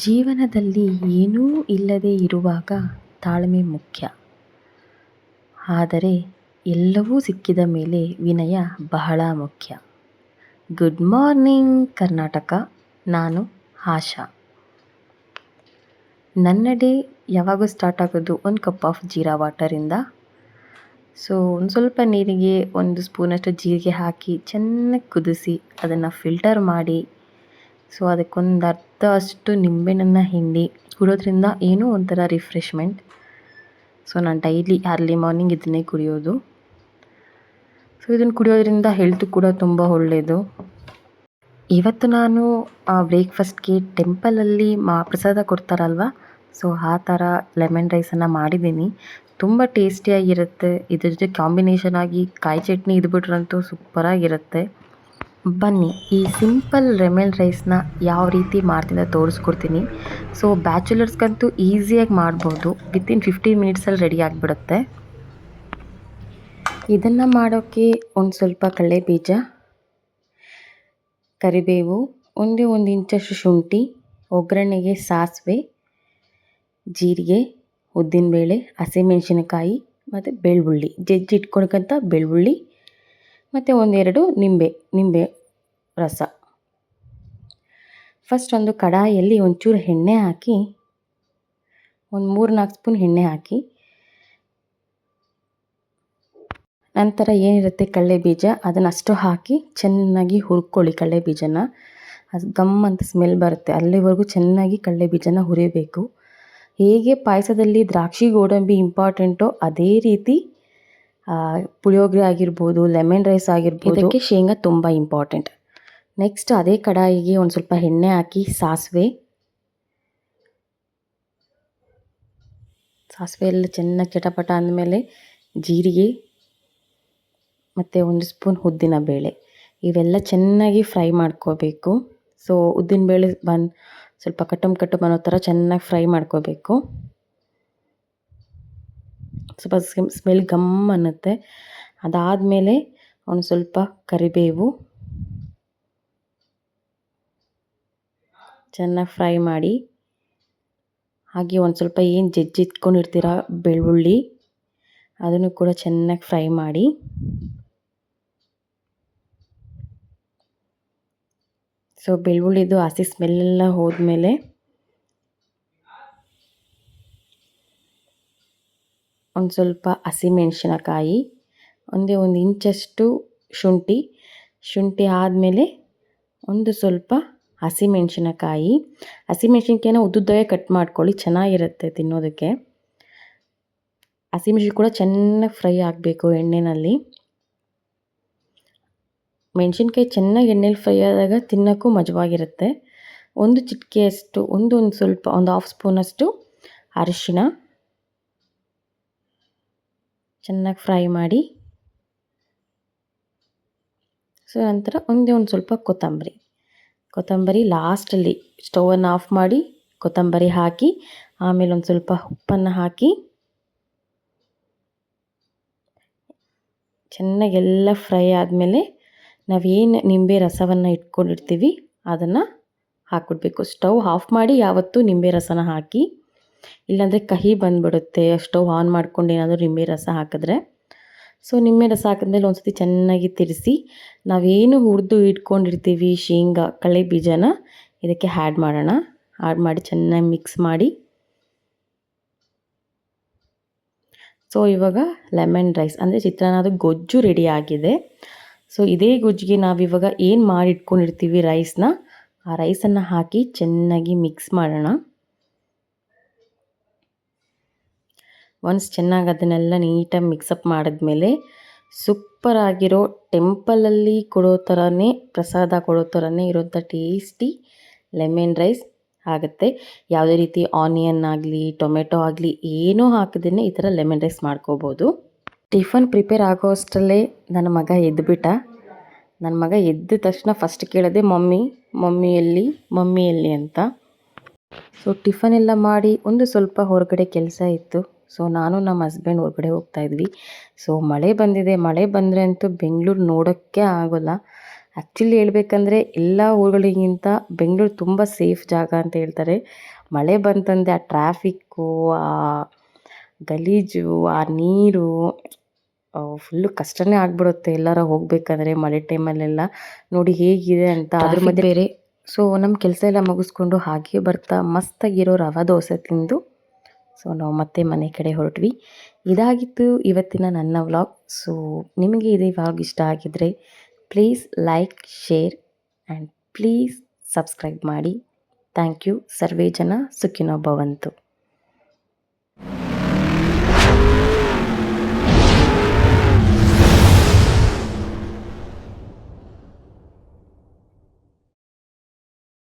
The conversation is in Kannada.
ಜೀವನದಲ್ಲಿ ಏನೂ ಇಲ್ಲದೇ ಇರುವಾಗ ತಾಳ್ಮೆ ಮುಖ್ಯ. ಆದರೆ ಎಲ್ಲವೂ ಸಿಕ್ಕಿದ ಮೇಲೆ ವಿನಯ ಬಹಳ ಮುಖ್ಯ. ಗುಡ್ ಮಾರ್ನಿಂಗ್ ಕರ್ನಾಟಕ, ನಾನು ಆಶಾ. ನನ್ನ ಡೇ ಯಾವಾಗೂ ಸ್ಟಾರ್ಟ್ ಆಗೋದು ಒಂದು ಕಪ್ ಆಫ್ ಜೀರಾ ವಾಟರಿಂದ ಸೊ, ಒಂದು ಸ್ವಲ್ಪ ನೀರಿಗೆ ಒಂದು ಸ್ಪೂನಷ್ಟು ಜೀರಿಗೆ ಹಾಕಿ ಚೆನ್ನಾಗಿ ಕುದಿಸಿ ಅದನ್ನು ಫಿಲ್ಟರ್ ಮಾಡಿ ಸೊ ಅದಕ್ಕೊಂದು ಅರ್ಧ ಅಷ್ಟು ನಿಂಬೆಹಣ್ಣನ್ನು ಹಿಂಡಿ ಕುಡಿಯೋದ್ರಿಂದ ಏನೂ ಒಂಥರ ರಿಫ್ರೆಶ್ಮೆಂಟ್ ಸೊ ನಾನು ಡೈಲಿ ಅರ್ಲಿ ಮಾರ್ನಿಂಗ್ ಇದನ್ನೇ ಕುಡಿಯೋದು. ಸೊ ಇದನ್ನು ಕುಡಿಯೋದ್ರಿಂದ ಹೆಲ್ತ್ ಕೂಡ ತುಂಬ ಒಳ್ಳೆಯದು ಇವತ್ತು ನಾನು ಬ್ರೇಕ್ಫಾಸ್ಟ್ಗೆ ಟೆಂಪಲಲ್ಲಿ ಮಾ, ಪ್ರಸಾದ ಕೊಡ್ತಾರಲ್ವ? ಸೊ ಆ ಥರ ಲೆಮನ್ ರೈಸನ್ನು ಮಾಡಿದ್ದೀನಿ. ತುಂಬ ಟೇಸ್ಟಿಯಾಗಿರುತ್ತೆ ಇದ್ರ ಜೊತೆ ಕಾಂಬಿನೇಷನ್ ಆಗಿ ಕಾಯಿ ಚಟ್ನಿ ಇದ್ಬಿಟ್ರಂತೂ ಸೂಪರಾಗಿರುತ್ತೆ ಬನ್ನಿ, ಈ ಸಿಂಪಲ್ ರೆಮೆಲ್ ರೈಸ್ನ ಯಾವ ರೀತಿ ಮಾಡ್ತೀನಿ ತೋರಿಸ್ಕೊಡ್ತೀನಿ. ಸೊ, ಬ್ಯಾಚುಲರ್ಸ್ಗಂತೂ ಈಸಿಯಾಗಿ ಮಾಡ್ಬೋದು. ವಿತಿನ್ ಫಿಫ್ಟೀನ್ ಮಿನಿಟ್ಸಲ್ಲಿ ರೆಡಿ ಆಗಿಬಿಡುತ್ತೆ. ಇದನ್ನು ಮಾಡೋಕ್ಕೆ ಒಂದು ಸ್ವಲ್ಪ ಕಡಲೆ ಬೀಜ ಕರಿಬೇವು, ಒಂದೇ ಒಂದು ಇಂಚಷ್ಟು ಶುಂಠಿ, ಒಗ್ಗರಣೆಗೆ ಸಾಸಿವೆ, ಜೀರಿಗೆ, ಉದ್ದಿನಬೇಳೆ, ಹಸಿಮೆಣಸಿನಕಾಯಿ ಮತ್ತು ಬೆಳ್ಳುಳ್ಳಿ ಜಜ್ಜಿಟ್ಕೊಳ್ಕಂಥ ಬೆಳ್ಳುಳ್ಳಿ ಮತ್ತು ಒಂದೆರಡು ನಿಂಬೆ ನಿಂಬೆ ರಸ. ಫಸ್ಟ್ ಒಂದು ಕಡಾಯಿಯಲ್ಲಿ ಒಂಚೂರು ಎಣ್ಣೆ ಹಾಕಿ, ಒಂದು ಮೂರು ನಾಲ್ಕು ಸ್ಪೂನ್ ಎಣ್ಣೆ ಹಾಕಿ, ನಂತರ ಏನಿರುತ್ತೆ ಕಡಲೆ ಬೀಜ ಅದನ್ನಷ್ಟು ಹಾಕಿ ಚೆನ್ನಾಗಿ ಹುರ್ಕೊಳ್ಳಿ ಕಡಲೆ ಬೀಜನ ಅದು ಗಮ್ ಅಂತ ಸ್ಮೆಲ್ ಬರುತ್ತೆ, ಅಲ್ಲಿವರೆಗೂ ಚೆನ್ನಾಗಿ ಕಡಲೆ ಬೀಜನ ಹುರಿಬೇಕು. ಹೇಗೆ ಪಾಯಸದಲ್ಲಿ ದ್ರಾಕ್ಷಿ, ಗೋಡಂಬಿ ಇಂಪಾರ್ಟೆಂಟೋ ಅದೇ ರೀತಿ ಪುಳಿಯೋಗರೆ ಆಗಿರ್ಬೋದು ಲೆಮನ್ ರೈಸ್ ಆಗಿರ್ಬೋದು. ಇದಕ್ಕೆ ಶೇಂಗಾ ತುಂಬ ಇಂಪಾರ್ಟೆಂಟ್ ನೆಕ್ಸ್ಟ್ ಅದೇ ಕಡಾಯಿಗೆ ಒಂದು ಸ್ವಲ್ಪ ಎಣ್ಣೆ ಹಾಕಿ ಸಾಸಿವೆ. ಸಾಸಿವೆ ಎಲ್ಲ ಚೆನ್ನಾಗಿ ಚಟಪಟ ಅಂದಮೇಲೆ ಜೀರಿಗೆ, ಮತ್ತು ಒಂದು ಸ್ಪೂನ್ ಉದ್ದಿನ ಬೇಳೆ. ಇವೆಲ್ಲ ಚೆನ್ನಾಗಿ ಫ್ರೈ ಮಾಡ್ಕೋಬೇಕು. ಸೊ ಉದ್ದಿನ ಬೇಳೆ ಬಂದು ಸ್ವಲ್ಪ ಕಟ್ಟಮ್ ಕಟ್ಟಮ್ ಅನ್ನೋ ಥರ ಚೆನ್ನಾಗಿ ಫ್ರೈ ಮಾಡ್ಕೋಬೇಕು. ಸ್ವಲ್ಪ ಸ್ಮೆಲ್ ಗಮ್ ಅನ್ನುತ್ತೆ. ಅದಾದಮೇಲೆ ಒಂದು ಸ್ವಲ್ಪ ಕರಿಬೇವು. ಚೆನ್ನಾಗಿ ಫ್ರೈ ಮಾಡಿ. ಹಾಗೆ ಒಂದು ಸ್ವಲ್ಪ ಏನು ಜಜ್ಜಿಟ್ಕೊಂಡಿರ್ತೀರ ಬೆಳ್ಳುಳ್ಳಿ, ಅದನ್ನು ಕೂಡ ಚೆನ್ನಾಗಿ ಫ್ರೈ ಮಾಡಿ. ಸೊ, ಬೆಳ್ಳುಳ್ಳಿದು ಹಸಿ ಸ್ಮೆಲ್ಲೆಲ್ಲ ಹೋದ್ಮೇಲೆ ಒಂದು ಸ್ವಲ್ಪ ಹಸಿಮೆಣಸಿನಕಾಯಿ ಒಂದೇ ಒಂದು ಇಂಚಷ್ಟು ಶುಂಠಿ. ಶುಂಠಿ ಆದಮೇಲೆ ಒಂದು ಸ್ವಲ್ಪ ಹಸಿಮೆಣ್ಸಿನಕಾಯಿ ಹಸಿಮೆಣ್ಸಿನ್ಕಾಯಿನ ಉದ್ದುದ್ದಾಗೆ ಕಟ್ ಮಾಡ್ಕೊಳ್ಳಿ, ಚೆನ್ನಾಗಿರುತ್ತೆ ತಿನ್ನೋದಕ್ಕೆ. ಹಸಿಮೆಣಸಿನ ಕೂಡ ಚೆನ್ನಾಗಿ ಫ್ರೈ ಆಗಬೇಕು ಎಣ್ಣೆಯಲ್ಲಿ ಮೆಣಸಿನ್ಕಾಯಿ ಚೆನ್ನಾಗಿ ಎಣ್ಣೆಲಿ ಫ್ರೈ ಆದಾಗ ತಿನ್ನೋಕ್ಕೂ ಮಜವಾಗಿರುತ್ತೆ. ಒಂದು ಚಿಟಿಕೆಯಷ್ಟು, ಒಂದು ಒಂದು ಸ್ವಲ್ಪ, ಒಂದು ಹಾಫ್ ಸ್ಪೂನಷ್ಟು ಅರಿಶಿಣ. ಚೆನ್ನಾಗಿ ಫ್ರೈ ಮಾಡಿ. ಸೊ, ನಂತರ ಒಂದೇ ಒಂದು ಸ್ವಲ್ಪ ಕೊತ್ತಂಬರಿ. ಕೊತ್ತಂಬರಿ ಲಾಸ್ಟಲ್ಲಿ ಸ್ಟವನ್ನು ಆಫ್ ಮಾಡಿ, ಕೊತ್ತಂಬರಿ ಹಾಕಿ, ಆಮೇಲೆ ಒಂದು ಸ್ವಲ್ಪ ಉಪ್ಪನ್ನು ಹಾಕಿ. ಚೆನ್ನಾಗಿ ಎಲ್ಲ ಫ್ರೈ ಆದಮೇಲೆ ನಾವೇನು ನಿಂಬೆ ರಸವನ್ನು ಇಟ್ಕೊಂಡಿರ್ತೀವಿ, ಅದನ್ನು ಹಾಕ್ಬಿಡ್ಬೇಕು. ಸ್ಟವ್ ಆಫ್ ಮಾಡಿ ಯಾವತ್ತೂ ನಿಂಬೆ ರಸನ ಹಾಕಿ. ಇಲ್ಲಾಂದರೆ ಕಹಿ ಬಂದುಬಿಡುತ್ತೆ ಸ್ಟವ್ ಆನ್ ಮಾಡ್ಕೊಂಡು ಏನಾದರೂ ನಿಂಬೆ ರಸ ಹಾಕಿದ್ರೆ. ಸೊ ನಿಂಬೆ ರಸ ಹಾಕಿದ್ಮೇಲೆ ಒಂದು ಸತಿ ಚೆನ್ನಾಗಿ ತಿರಿಸಿ, ನಾವೇನು ಹುರಿದು ಇಟ್ಕೊಂಡಿರ್ತೀವಿ ಶೇಂಗಾ ಕಳೆ ಬೀಜನ, ಇದಕ್ಕೆ ಹ್ಯಾಡ್ ಮಾಡೋಣ. ಆ್ಯಡ್ ಮಾಡಿ ಚೆನ್ನಾಗಿ ಮಿಕ್ಸ್ ಮಾಡಿ. ಸೊ ಇವಾಗ ಲೆಮನ್ ರೈಸ್ ಅಂದರೆ ಚಿತ್ರಾನ್ನದ ಗೊಜ್ಜು ರೆಡಿ ಆಗಿದೆ. ಸೊ ಇದೇ ಗೊಜ್ಜಿಗೆ ನಾವಿವಾಗ ಏನು ಮಾಡಿ ಇಟ್ಕೊಂಡಿರ್ತೀವಿ ರೈಸ್ನ ಆ ರೈಸನ್ನು ಹಾಕಿ ಚೆನ್ನಾಗಿ ಮಿಕ್ಸ್ ಮಾಡೋಣ. ಒನ್ಸ್ ಚೆನ್ನಾಗಿ ಅದನ್ನೆಲ್ಲ ನೀಟಾಗಿ ಮಿಕ್ಸಪ್ ಮಾಡಿದ್ಮೇಲೆ ಸೂಪರಾಗಿರೋ ಟೆಂಪಲಲ್ಲಿ ಕೊಡೋ ಥರನೇ, ಪ್ರಸಾದ ಕೊಡೋ ಥರನೇ ಇರೋಂಥ ಟೇಸ್ಟಿ ಲೆಮನ್ ರೈಸ್ ಆಗುತ್ತೆ. ಯಾವುದೇ ರೀತಿ ಆನಿಯನ್ ಆಗಲಿ ಟೊಮೆಟೊ ಆಗಲಿ ಏನೂ ಹಾಕಿದ್ರೆ ಈ ಥರ ಲೆಮನ್ ರೈಸ್ ಮಾಡ್ಕೋಬೋದು. ಟಿಫನ್ ಪ್ರಿಪೇರ್ ಆಗೋ ಅಷ್ಟರಲ್ಲೇ ನನ್ನ ಮಗ ಎದ್ದುಬಿಟ್ಟ ನನ್ನ ಮಗ ಎದ್ದ ತಕ್ಷಣ ಫಸ್ಟ್ ಕೇಳೋದೆ ಮಮ್ಮಿ ಮಮ್ಮಿ ಎಲ್ಲಿ ಮಮ್ಮಿ ಎಲ್ಲಿ ಅಂತ. ಸೊ ಟಿಫನ್ ಎಲ್ಲ ಮಾಡಿ ಒಂದು ಸ್ವಲ್ಪ ಹೊರಗಡೆ ಕೆಲಸ ಇತ್ತು. ಸೊ ನಾನು ನಮ್ಮ ಹಸ್ಬೆಂಡ್ ಹೊರಗಡೆ ಹೋಗ್ತಾ ಇದ್ವಿ. ಸೊ ಮಳೆ ಬಂದಿದೆ. ಮಳೆ ಬಂದರೆ ಅಂತೂ ಬೆಂಗಳೂರು ನೋಡೋಕ್ಕೆ ಆಗೋಲ್ಲ. ಆ್ಯಕ್ಚುಲಿ ಹೇಳ್ಬೇಕಂದ್ರೆ ಎಲ್ಲ ಊರುಗಳಿಗಿಂತ ಬೆಂಗಳೂರು ತುಂಬ ಸೇಫ್ ಜಾಗ ಅಂತ ಹೇಳ್ತಾರೆ. ಮಳೆ ಬಂತಂದರೆ ಆ ಟ್ರಾಫಿಕ್ಕು ಆ ಗಲೀಜು ಆ ನೀರು ಫುಲ್ಲು ಕಷ್ಟನೇ ಆಗ್ಬಿಡುತ್ತೆ. ಎಲ್ಲಾರ ಹೋಗಬೇಕಂದ್ರೆ ಮಳೆ ಟೈಮಲ್ಲೆಲ್ಲ ನೋಡಿ ಹೇಗಿದೆ ಅಂತ ಅದ್ರ ಮಧ್ಯೆ ಬೇರೆ. ಸೊ ನಮ್ಮ ಕೆಲಸ ಎಲ್ಲ ಮುಗಿಸ್ಕೊಂಡು ಹಾಗೆ ಬರ್ತಾ ಮಸ್ತಾಗಿರೋ ರವಾ ದೋಸೆ ತಿಂದು ಸೊ ನಾವು ಮತ್ತೆ ಮನೆ ಕಡೆ ಹೊರಟ್ವಿ. ಇದಾಗಿತ್ತು ಇವತ್ತಿನ ನನ್ನ ವ್ಲಾಗ್. ಸೊ ನಿಮಗೆ ಇದು ವ್ಲಾಗ್ ಇಷ್ಟ ಆಗಿದ್ರೆ please like, share and please subscribe ಮಾಡಿ. Thank you. ಸರ್ವೇ ಜನ ಸುಖಿನೋ ಭವಂತು